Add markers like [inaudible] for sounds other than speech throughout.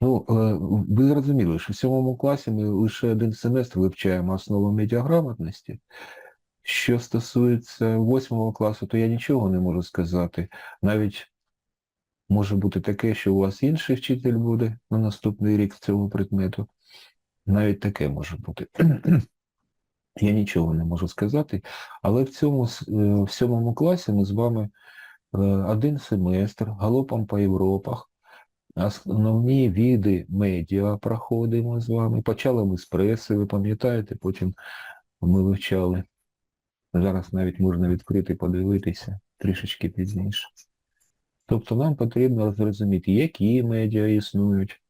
Ну, е, ви зрозуміли, що в сьомому класі ми лише один семестр вивчаємо основи медіаграмотності. Що стосується восьмого класу, то я нічого не можу сказати. Навіть може бути таке, що у вас інший вчитель буде на наступний рік цього предмету. Навіть таке може бути. [clears throat] Я нічого не можу сказати, але в цьому е, в сьомому класі ми з вами е, один семестр галопом по Європах, основні віди медіа проходимо з вами. Почали ми з преси, ви пам'ятаєте, потім ми вивчали. Зараз навіть можна відкрити, подивитися трішечки пізніше. Тобто нам потрібно зрозуміти, які медіа існують,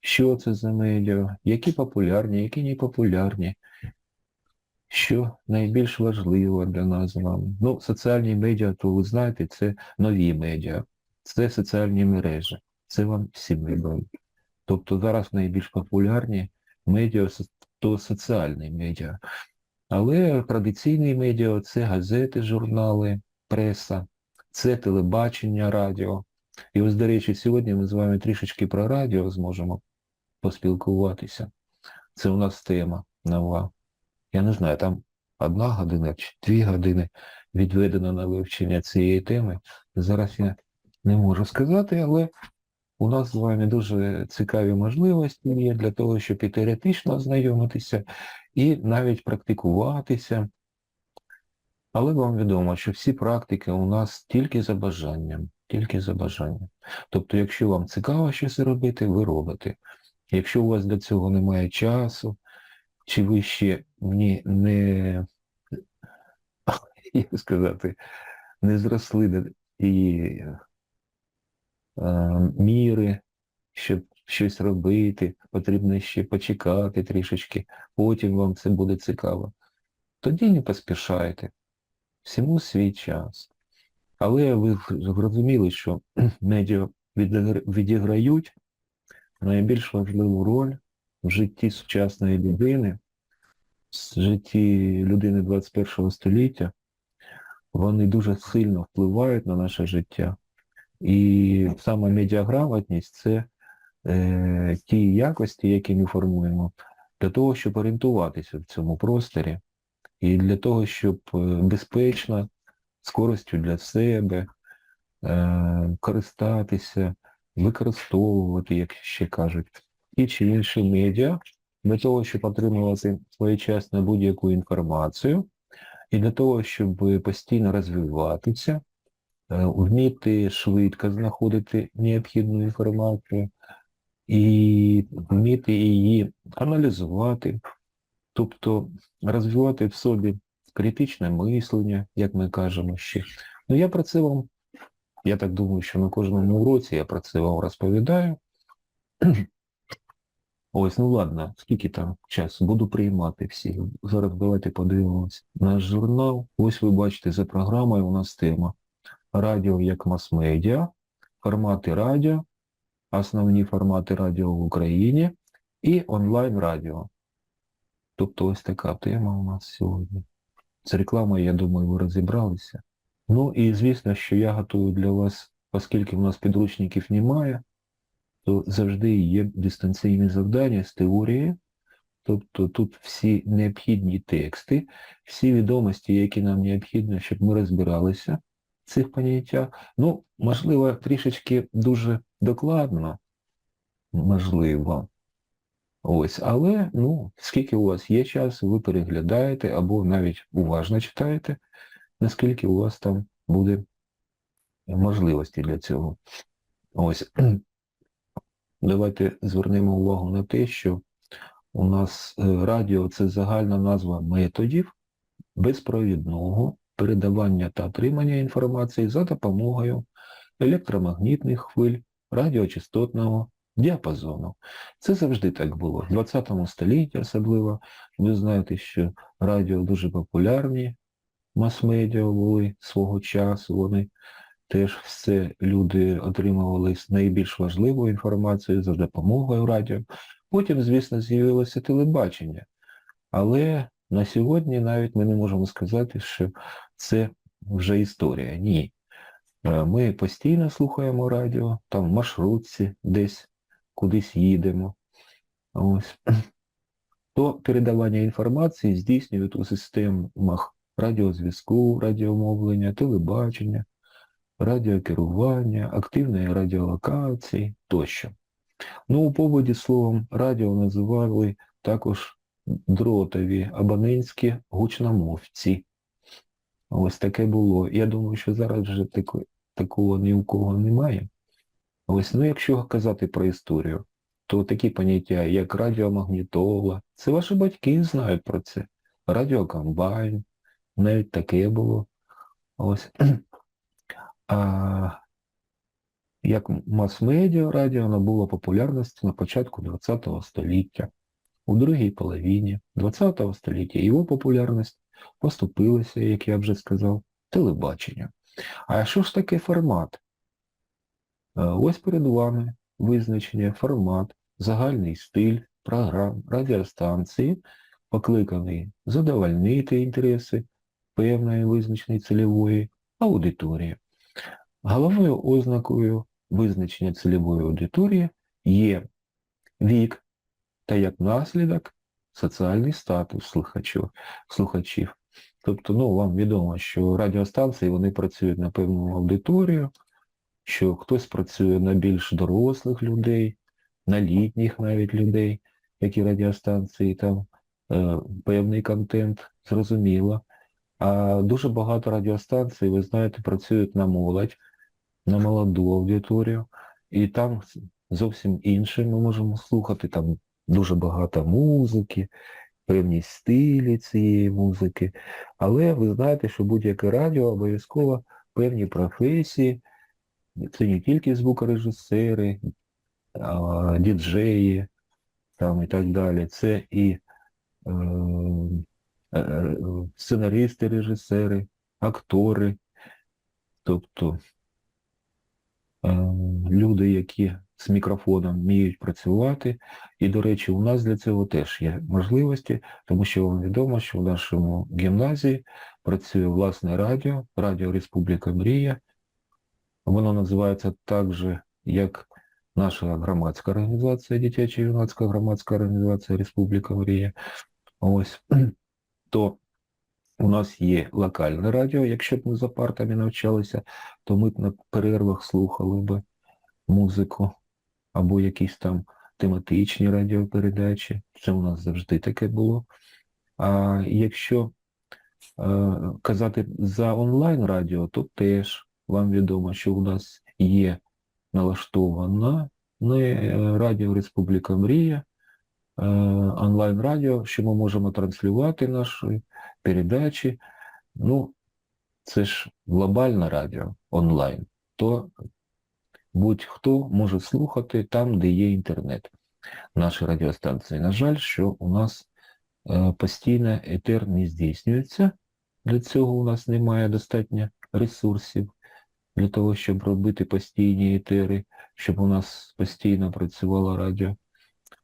що це за медіа, які популярні, які не популярні, що найбільш важливо для нас з вами. Ну, соціальні медіа, то ви знаєте, це нові медіа, це соціальні мережі, це вам всі відомі. Тобто зараз найбільш популярні медіа то соціальні медіа. Але традиційні медіа це газети, журнали, преса, це телебачення, радіо. І ось, до речі, сьогодні ми з вами трішечки про радіо зможемо поспілкуватися. Це у нас тема нова. Я не знаю, там одна година чи дві години відведено на вивчення цієї теми. Зараз я не можу сказати, але у нас з вами дуже цікаві можливості є для того, щоб і теоретично ознайомитися, і навіть практикуватися. Але вам відомо, що всі практики у нас тільки за бажанням, тільки за бажанням. Тобто, якщо вам цікаво щось робити, ви робите. Якщо у вас для цього немає часу, чи ви ще ні, не, [laughs] як сказати, не зросли е, міри, щоб щось робити, потрібно ще почекати трішечки, потім вам це буде цікаво. Тоді не поспішайте. Всьому свій час. Але ви зрозуміли, що [clears throat] медіа відіграють найбільш важливу роль в житті сучасної людини, в житті людини 21 століття. Вони дуже сильно впливають на наше життя. І саме медіаграмотність це е, ті якості, які ми формуємо, для того, щоб орієнтуватися в цьому просторі, і для того, щоб е, безпечно, з користю для себе, е, користатися, використовувати, як ще кажуть, ті чи інші медіа, для того, щоб отримувати своєчасно будь-яку інформацію, і для того, щоб постійно розвиватися, вміти швидко знаходити необхідну інформацію і вміти її аналізувати, тобто розвивати в собі критичне мислення, як ми кажемо ще. Ну я про це вам, я так думаю, що на кожному уроці я про це вам розповідаю. [clears throat] Ось, ну ладно, скільки там часу, буду приймати всіх. Зараз давайте подивимось. Наш журнал. Ось ви бачите, за програмою у нас тема Радіо як мас-медіа, формати радіо, основні формати радіо в Україні і онлайн-радіо. Тобто ось така тема у нас сьогодні. З рекламою, я думаю, ви розібралися. Ну і звісно, що я готую для вас, оскільки в нас підручників немає, то завжди є дистанційні завдання з теорії. Тобто тут всі необхідні тексти, всі відомості, які нам необхідно, щоб ми розбиралися цих поняттях. Ну, можливо, трішечки дуже докладно, можливо. Ось, але ну, скільки у вас є часу, ви переглядаєте або навіть уважно читаєте, наскільки у вас там буде можливості для цього. Ось. [clears throat] Давайте звернемо увагу на те, що у нас е, радіо це загальна назва методів безпровідного передавання та отримання інформації за допомогою електромагнітних хвиль радіочастотного діапазону. Це завжди так було. В 20 столітті особливо. Ви знаєте, що радіо дуже популярні, мас-медіа були свого часу, вони теж все люди отримували найбільш важливу інформацію за допомогою радіо. Потім, звісно, з'явилося телебачення. Але на сьогодні навіть ми не можемо сказати, що це вже історія. Ні. Е, Ми постійно слухаємо радіо, там в маршрутці десь кудись їдемо. Ось. То передавання інформації здійснюють у системах радіозв'язку, радіомовлення, телебачення, радіокерування, активної радіолокації тощо. Ну, у поводі словом радіо називали також дротові абонентські гучномовці. Ось таке було. Я думаю, що зараз вже тако, такого ні у кого немає. Ось, ну якщо казати про історію, то такі поняття, як радіомагнітола, це ваші батьки знають про це. Радіокомбайн, навіть таке було. Ось. [clears throat] А як мас-медіа радіо набуло популярності на початку ХХ століття. У другій половині ХХ століття його популярність поступилася, як я вже сказав, телебаченню. А що ж таке формат? Е, Ось перед вами визначення, формат, загальний стиль програм радіостанції, покликаний задовольнити інтереси певної визначеної цільової аудиторії. Головною ознакою визначення цільової аудиторії є вік та як наслідок соціальний статус слухачів. слухачів. Тобто, ну, вам відомо, що радіостанції вони працюють на певну аудиторію, що хтось працює на більш дорослих людей, на літніх навіть людей, які радіостанції, там е, певний контент, зрозуміло. А дуже багато радіостанцій, ви знаєте, працюють на молодь, на молоду аудиторію, і там зовсім інше ми можемо слухати, там дуже багато музики, певні стилі цієї музики. Але ви знаєте, що будь-яке радіо обов'язково певні професії, це не тільки звукорежисери, діджеї там і так далі, це і е, е, сценаристи, режисери, актори, тобто е, люди, які з мікрофоном вміють працювати. І, до речі, у нас для цього теж є можливості, тому що вам відомо, що в нашому гімназії працює власне радіо, Радіо Республіка Мрія. Воно називається так же, як наша громадська організація, дитяча юнацька громадська організація Республіка Мрія. Ось [clears throat] то у нас є локальне радіо, якщо б ми за партами навчалися, то ми б на перервах слухали б музику або якісь там тематичні радіопередачі. Це у нас завжди таке було. А якщо е, казати за онлайн-радіо, то теж вам відомо, що у нас є налаштована не Радіо Республіка Мрія, е, онлайн-радіо, що ми можемо транслювати наші передачі. Ну, це ж глобальне радіо онлайн, то будь-хто може слухати там, де є інтернет. Наші радіостанції. На жаль, що у нас е, постійно етер не здійснюється. Для цього у нас немає достатньо ресурсів для того, щоб робити постійні етери, щоб у нас постійно працювало радіо.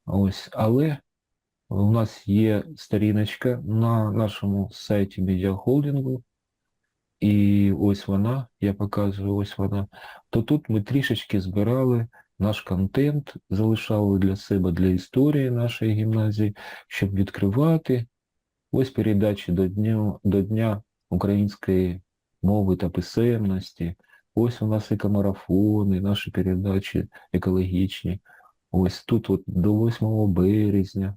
Ось, але у нас є сторіночка на нашому сайті медіахолдингу, і ось вона, я показую, ось вона. То тут ми трішечки збирали наш контент, залишали для себе, для історії нашої гімназії, щоб відкривати ось передачі до Дня, до Дня української мови та писемності. Ось у нас екомарафони, наші передачі екологічні. Ось тут от до 8 березня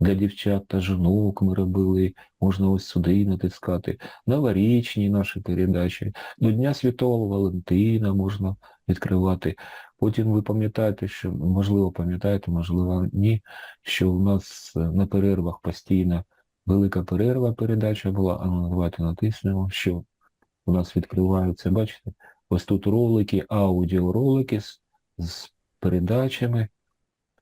для дівчат та жінок ми робили, можна ось сюди натискати. Новорічні наші передачі. До Дня Святого Валентина можна відкривати. Потім ви пам'ятаєте, що, можливо, пам'ятаєте, можливо, ні, що у нас на перервах постійно велика перерва передача була, а ну давайте натиснемо, що у нас відкриваються, бачите? Ось тут ролики, аудіоролики з, з передачами,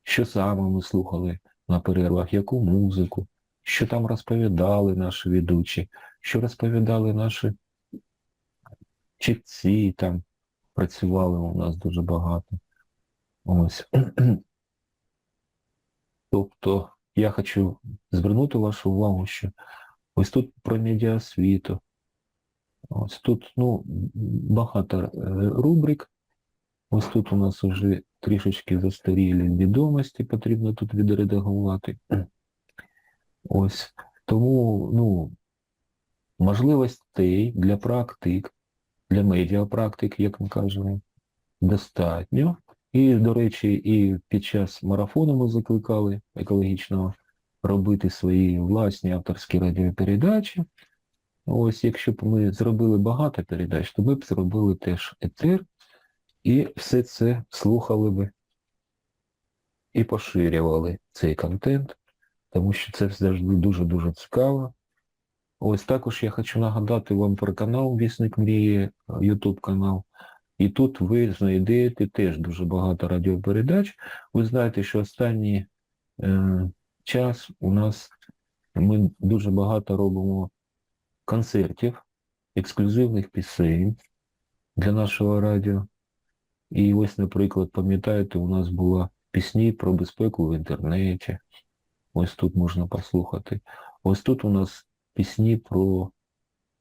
що саме ми слухали на перервах, яку музику, що там розповідали наші ведучі, що розповідали наші чітці, там працювали у нас дуже багато. Ось. [clears throat] Тобто я хочу звернути вашу увагу, що ось тут про медіасвіту, Ось тут ну, багато е, рубрик. Ось тут у нас вже трішечки застарілі відомості, потрібно тут відредагувати. Ось. Тому, ну, можливостей для практик, для медіапрактик, як ми кажемо, достатньо. І, до речі, і під час марафону ми закликали екологічного робити свої власні авторські радіопередачі. Ось, якщо б ми зробили багато передач, то ми б зробили теж етер і все це слухали би і поширювали цей контент, тому що це завжди дуже-дуже цікаво. Ось також я хочу нагадати вам про канал Вісник Мрії, YouTube канал. І тут ви знайдете теж дуже багато радіопередач. Ви знаєте, що останній е, час у нас ми дуже багато робимо концертів, ексклюзивних пісень для нашого радіо. І ось, наприклад, пам'ятаєте, у нас була пісні про безпеку в інтернеті. Ось тут можна послухати. Ось тут у нас пісні про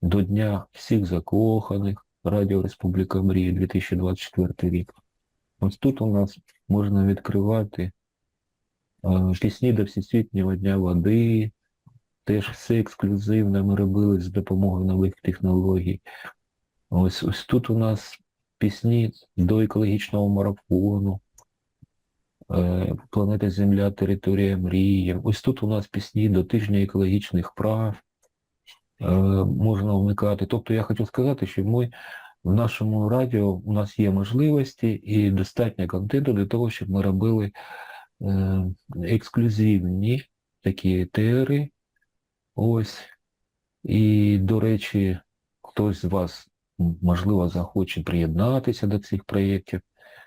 до Дня всіх закоханих, Радіо Республіка Мрії 2024 рік. Ось тут у нас можна відкривати пісні до Всесвітнього Дня води, теж все ексклюзивне ми робили з допомогою нових технологій. Ось, ось тут у нас пісні до екологічного марафону, е, Планета Земля, територія мрії. Ось тут у нас пісні до тижня екологічних прав е, можна вмикати. Тобто я хочу сказати, що ми в нашому радіо у нас є можливості і достатньо контенту для того, щоб ми робили е, ексклюзивні такі етери. Ось. І, до речі, хтось з вас, можливо, захоче приєднатися до цих проєктів,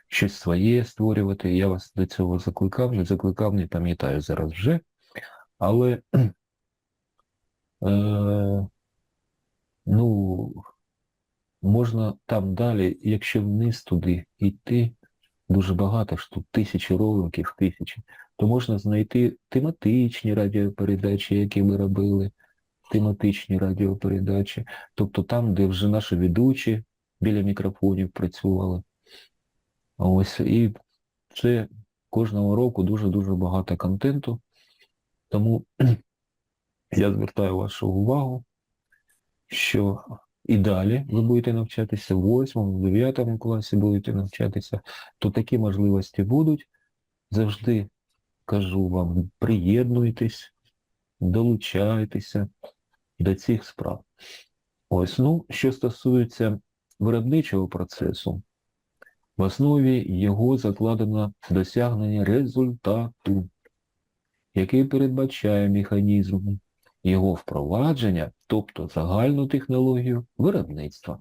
щось своє створювати. Я вас до цього закликав, не закликав, не пам'ятаю зараз вже. Але е, ну, можна там далі, якщо вниз туди йти, дуже багато ж тут тисячі роликів, тисячі, то можна знайти тематичні радіопередачі, які ми робили, тематичні радіопередачі, тобто там, де вже наші ведучі біля мікрофонів працювали. Ось, і це кожного року дуже-дуже багато контенту. Тому [clears throat] я звертаю вашу увагу, що і далі ви будете навчатися в 8, 9 класі будете навчатися, то такі можливості будуть. Завжди кажу вам, приєднуйтесь, долучайтеся до цих справ. Ось, ну, що стосується виробничого процесу, в основі його закладено досягнення результату, який передбачає механізм його впровадження, тобто загальну технологію виробництва.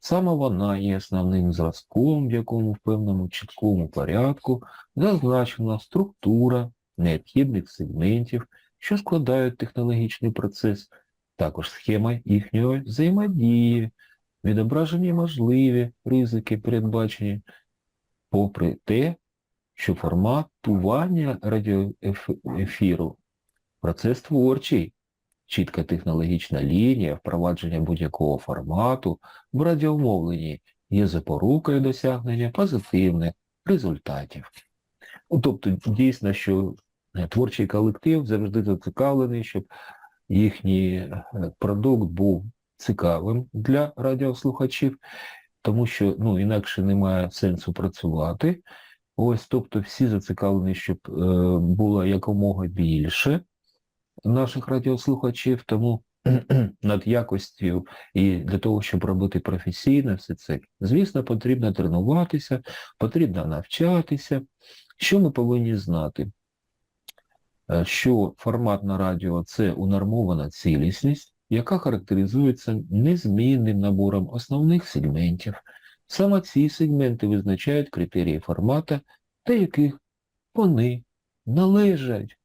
Саме вона є основним зразком, в якому в певному чіткому порядку зазначена структура необхідних сегментів, що складають технологічний процес, також схема їхньої взаємодії, відображені можливі ризики передбачені, попри те, що форматування радіоефіру процес творчий, чітка технологічна лінія, впровадження будь-якого формату в радіомовленні є запорукою досягнення позитивних результатів. Тобто, дійсно, що творчий колектив завжди зацікавлений, щоб їхній е, продукт був цікавим для радіослухачів, тому що ну, інакше немає сенсу працювати. Ось, тобто всі зацікавлені, щоб е, було якомога більше наших радіослухачів, тому [clears throat] над якостю і для того, щоб робити професійно все це, звісно, потрібно тренуватися, потрібно навчатися. Що ми повинні знати? Е, Що формат на радіо це унормована цілісність, яка характеризується незмінним набором основних сегментів. Саме ці сегменти визначають критерії формата, до яких вони належать.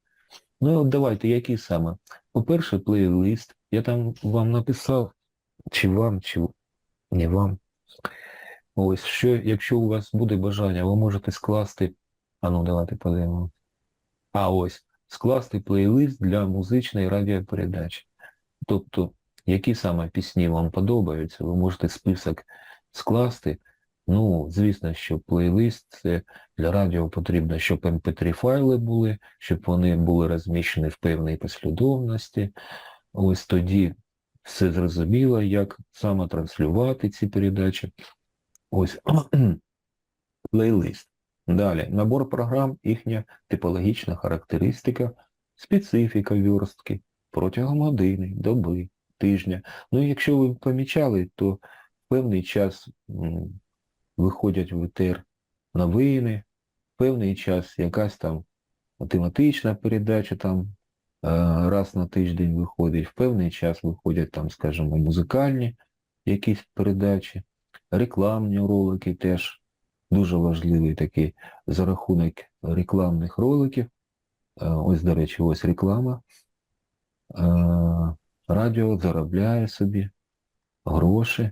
Ну от давайте, які саме? По-перше, плейлист. Я там вам написав, чи вам, чи не вам. Ось, що, якщо у вас буде бажання, ви можете скласти, а ну давайте подивимо. А ось, скласти плейлист для музичної радіопередачі. Тобто які саме пісні вам подобаються, ви можете список скласти. Ну, звісно, що плейлист це для радіо потрібно, щоб mp3 файли були, щоб вони були розміщені в певній послідовності. Ось тоді все зрозуміло, як саме транслювати ці передачі. Ось [clears throat] плейлист. Далі, набор програм, їхня типологічна характеристика, специфіка вірстки протягом години, доби, тижня. Ну, якщо ви помічали, то в певний час виходять в ЕТР новини, в певний час якась там тематична передача там е, раз на тиждень виходить, в певний час виходять там, скажімо, музикальні якісь передачі, рекламні ролики теж дуже важливий такий за рахунок рекламних роликів. Е, Ось, до речі, ось реклама. Е, Радіо заробляє собі гроші.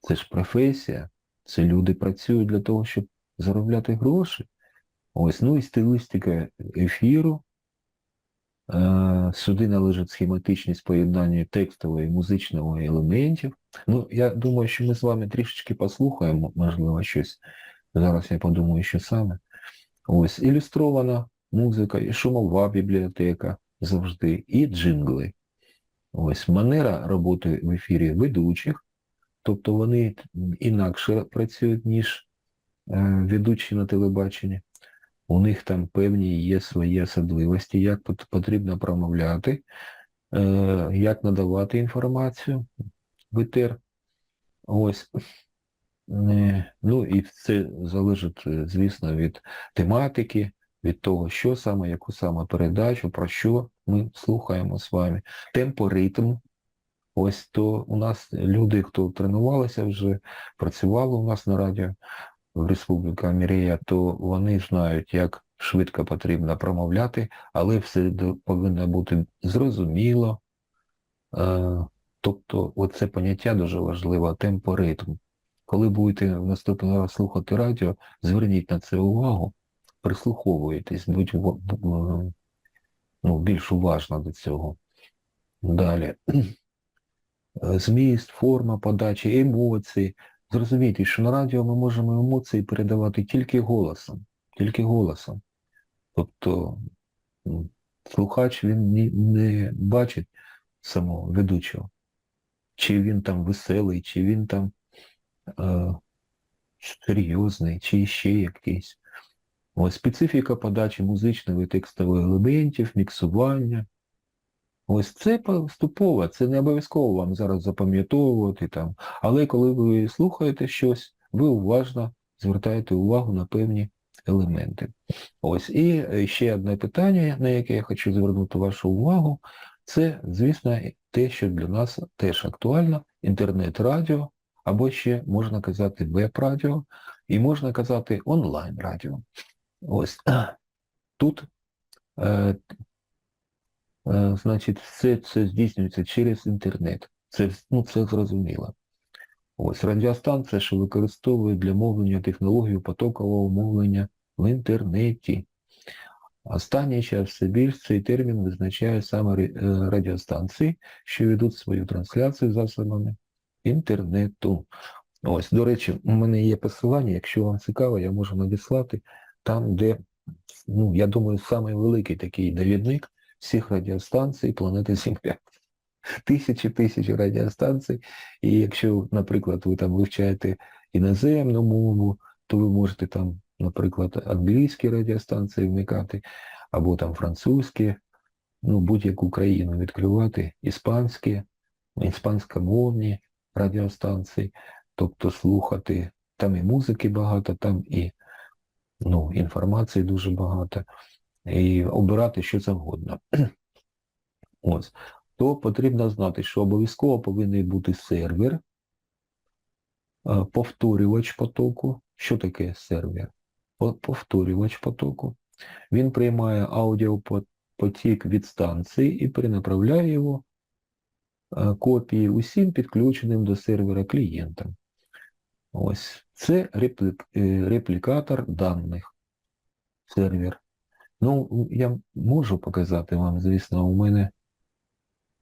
Це ж професія. Це люди працюють для того, щоб заробляти гроші. Ось, ну і стилістика ефіру. Е, Сюди належить схематичність поєднання текстового і музичного елементів. Ну, я думаю, що ми з вами трішечки послухаємо, можливо, щось. Зараз я подумаю, що саме. Ось, ілюстрована музика, і шумова бібліотека завжди, і джингли. Ось, манера роботи в ефірі ведучих, тобто вони інакше працюють, ніж е, ведучі на телебаченні. У них там певні є свої особливості, як потрібно промовляти, е, як надавати інформацію в ЕТР. Ось. Е, Ну і це залежить, е, звісно, від тематики, від того, що саме, яку саме передачу, про що ми слухаємо з вами. Темпоритм. Ось то у нас люди, хто тренувалися вже, працювали у нас на радіо в Республіка Мірія, то вони знають, як швидко потрібно промовляти, але все повинно бути зрозуміло. Е, Тобто оце поняття дуже важливе, темпоритм. Коли будете в наступний слухати радіо, зверніть на це увагу, прислуховуйтесь, будь е, ну, більш уважно до цього. Далі. [clears throat] Зміст, форма подачі, емоції. Зрозумійте, що на радіо ми можемо емоції передавати тільки голосом. Тільки голосом. Тобто слухач він ні- не бачить самого ведучого. Чи він там веселий, чи він там е, серйозний, чи ще якийсь. Ось специфіка подачі музичного і текстових елементів, міксування. Ось це поступово, це не обов'язково вам зараз запам'ятовувати там. Але коли ви слухаєте щось, ви уважно звертаєте увагу на певні елементи. Ось. І е, ще одне питання, на яке я хочу звернути вашу увагу, це, звісно, те, що для нас теж актуально, інтернет-радіо, або ще можна казати веб-радіо, і можна казати онлайн-радіо. Ось. Тут е, Значить, все це здійснюється через інтернет. Це, ну, це зрозуміло. Ось радіостанція, що використовує для мовлення технологію потокового мовлення в інтернеті. Останній час все більш цей термін визначає саме е, радіостанції, що ведуть свою трансляцію засобами інтернету. Ось, до речі, у мене є посилання, якщо вам цікаво, я можу надіслати там, де, ну, я думаю, самий великий такий довідник всіх радіостанцій планети Земля. [laughs] Тисячі тисячі радіостанцій. І якщо, наприклад, ви там вивчаєте іноземну мову, то ви можете там, наприклад, англійські радіостанції вмикати, або там французькі, ну, будь-яку країну відкривати, іспанські, іспанськомовні радіостанції, тобто слухати. Там і музики багато, там і ну, інформації дуже багато і обирати що завгодно. [clears throat] Ось. То потрібно знати, що обов'язково повинен бути сервер, е, повторювач потоку. Що таке сервер? Повторювач потоку. Він приймає аудіопотік від станції і перенаправляє його е, копії усім підключеним до сервера клієнтам. Ось. Це е, реплікатор даних. Сервер. Ну, я можу показати вам, звісно, у мене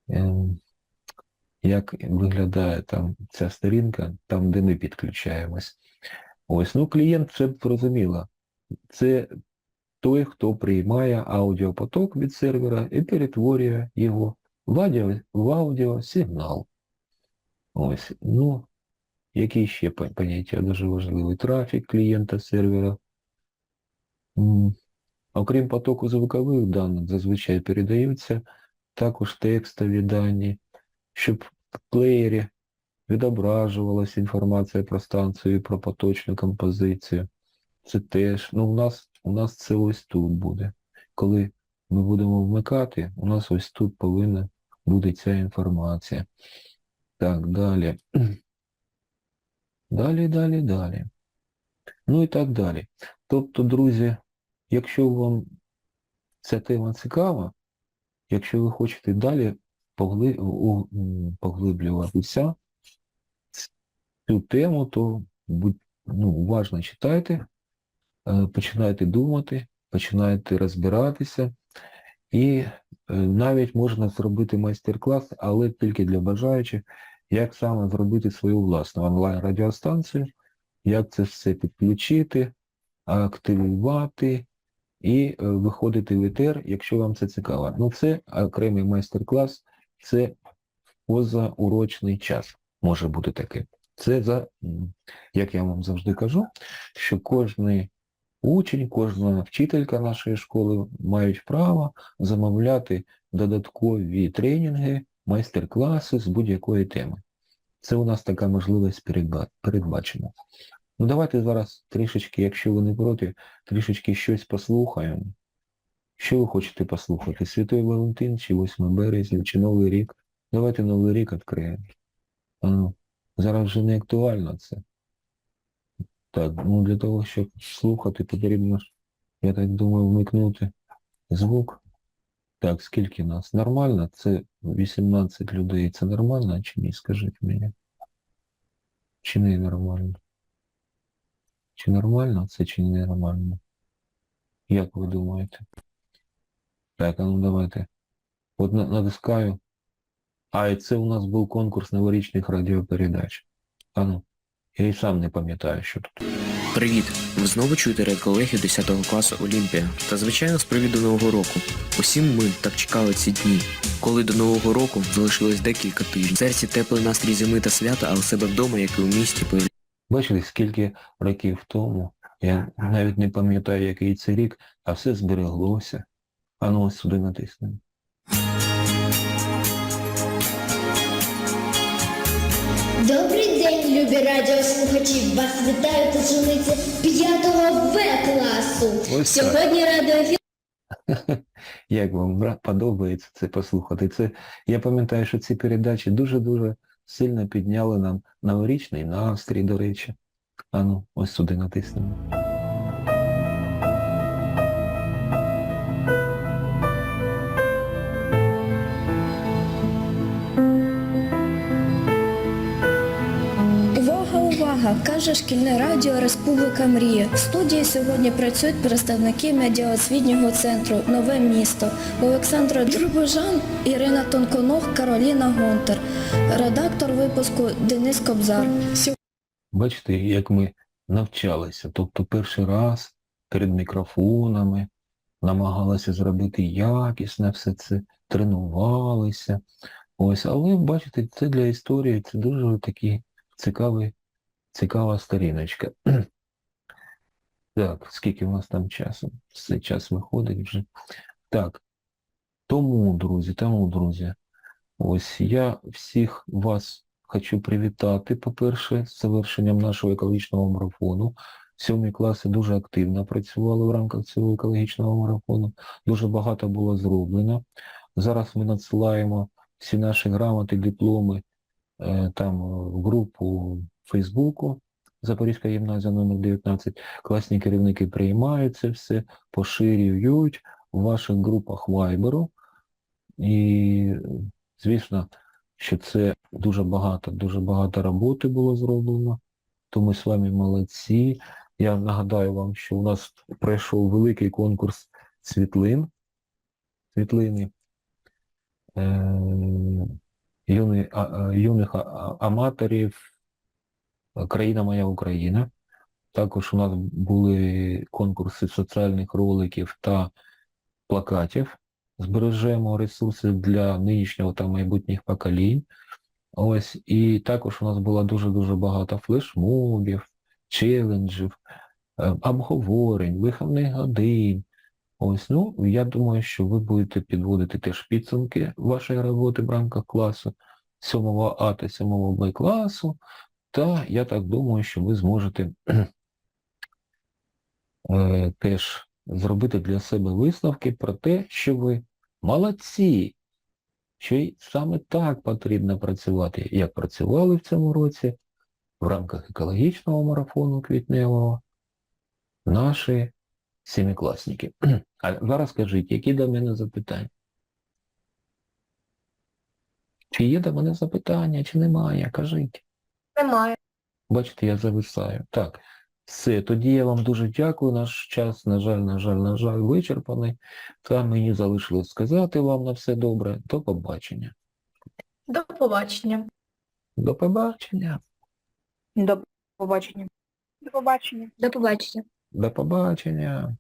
ем, як виглядає там ця сторінка, там, де ми підключаємось. Ось, ну клієнт вже зрозуміло. Це той, хто приймає аудіопоток від сервера і перетворює його в в аудіосигнал. Ось, ну, які ще поняття дуже важливі? Трафік клієнта сервера. Окрім потоку звукових даних, зазвичай передаються також текстові дані, щоб в плеєрі відображувалася інформація про станцію про поточну композицію. Це теж, ну у нас, у нас це ось тут буде. Коли ми будемо вмикати, у нас ось тут повинна бути ця інформація. Так, далі. [clears throat] Далі, далі, далі. Ну і так далі. Тобто, друзі, якщо вам ця тема цікава, якщо ви хочете далі поглиблюватися цю тему, то ну, уважно читайте, е, починайте думати, починайте розбиратися. І е, навіть можна зробити майстер-клас, але тільки для бажаючих, як саме зробити свою власну онлайн-радіостанцію, як це все підключити, активувати і е, виходити в етер, якщо вам це цікаво. Ну це окремий майстер-клас, це позаурочний час може бути таке. Це за, як я вам завжди кажу, що кожний учень, кожна вчителька нашої школи мають право замовляти додаткові тренінги, майстер-класи з будь-якої теми. Це у нас така можливість передбачена. Ну давайте зараз трішечки, якщо ви не проти, трішечки щось послухаємо. Що ви хочете послухати? Святой Валентин, чи 8 березня, чи Новий рік? Давайте Новий рік відкриємо. А зараз вже не актуально це. Так, ну для того, щоб слухати, потрібно, я так думаю, вмикнути звук. Так, скільки нас? Нормально? Це 18 людей. Це нормально чи ні? Скажіть мені. Чи не нормально? Чи нормально це, чи не нормально? Як ви думаєте? Так, а ну давайте. От натискаю. А, і це у нас був конкурс новорічних радіопередач. А ну, я і сам не пам'ятаю, що тут. Привіт! Ви знову чуєте редколегію 10 класу Олімпія. Та звичайно з привіду Нового року. Усім ми так чекали ці дні. Коли до Нового року залишилось декілька тижнів. В серці теплий настрій зими та свята, а у себе вдома, як і у місті, появляється Бачили, скільки років тому, я навіть не пам'ятаю, який це рік, а все збереглося. А ну ось сюди натиснемо. Добрий день, любі радіослухачі! Вас вітають учениці 5 В класу. Ось. Сьогодні радіоефір [laughs] Як вам подобається це послухати? Це, я пам'ятаю, що ці передачі дуже-дуже сильно підняли нам новорічний настрій, до речі. А ну, ось сюди натиснемо. Увага! Шкільне радіо Республіка Мрія. В студії сьогодні працюють представники медіаосвітнього центру Нове місто Олександра Дробожан, Ірина Тонконог, Кароліна Гонтар. Редактор випуску Денис Кобзар. Бачите, як ми навчалися. Тобто перший раз перед мікрофонами намагалися зробити якісне все це, тренувалися. Ось, але бачите, це для історії, це дуже такий цікавий, цікава сторіночка. Так, скільки в нас там часу? Цей час виходить вже. Так. Тому, друзі, тому, друзі, ось я всіх вас хочу привітати, по-перше, з завершенням нашого екологічного марафону. Сьомі класи дуже активно працювали в рамках цього екологічного марафону. Дуже багато було зроблено. Зараз ми надсилаємо всі наші грамоти, дипломи е, там в групу Фейсбуку Запорізька гімназія номер 19. Класні керівники приймають це все, поширюють у ваших групах Вайберу. І, звісно, що це дуже багато, дуже багато роботи було зроблено. То ми з вами молодці. Я нагадаю вам, що у нас пройшов великий конкурс світлин. Світлини. Е, юних аматорів Країна моя Україна. Також у нас були конкурси соціальних роликів та плакатів. Збережемо ресурси для нинішнього та майбутніх поколінь. Ось, і також у нас було дуже-дуже багато флешмобів, челенджів, е, обговорень, виховних годин. Ось, ну, я думаю, що ви будете підводити теж підсумки вашої роботи в рамках класу 7 А та 7 Б класу. Та я так думаю, що ви зможете [clears throat] е, теж зробити для себе висновки про те, що ви молодці, що й саме так потрібно працювати, як працювали в цьому році в рамках екологічного марафону квітневого наші сімикласники. [clears throat] А зараз скажіть, які до мене запитання? Чи є до мене запитання, чи немає? Кажіть. Немає. Бачите, я зависаю. Так, все, тоді я вам дуже дякую. Наш час, на жаль, на жаль, на жаль, вичерпаний. Та мені залишилось сказати вам на все добре. До побачення. До побачення. До побачення. До побачення. До побачення. До побачення. До побачення.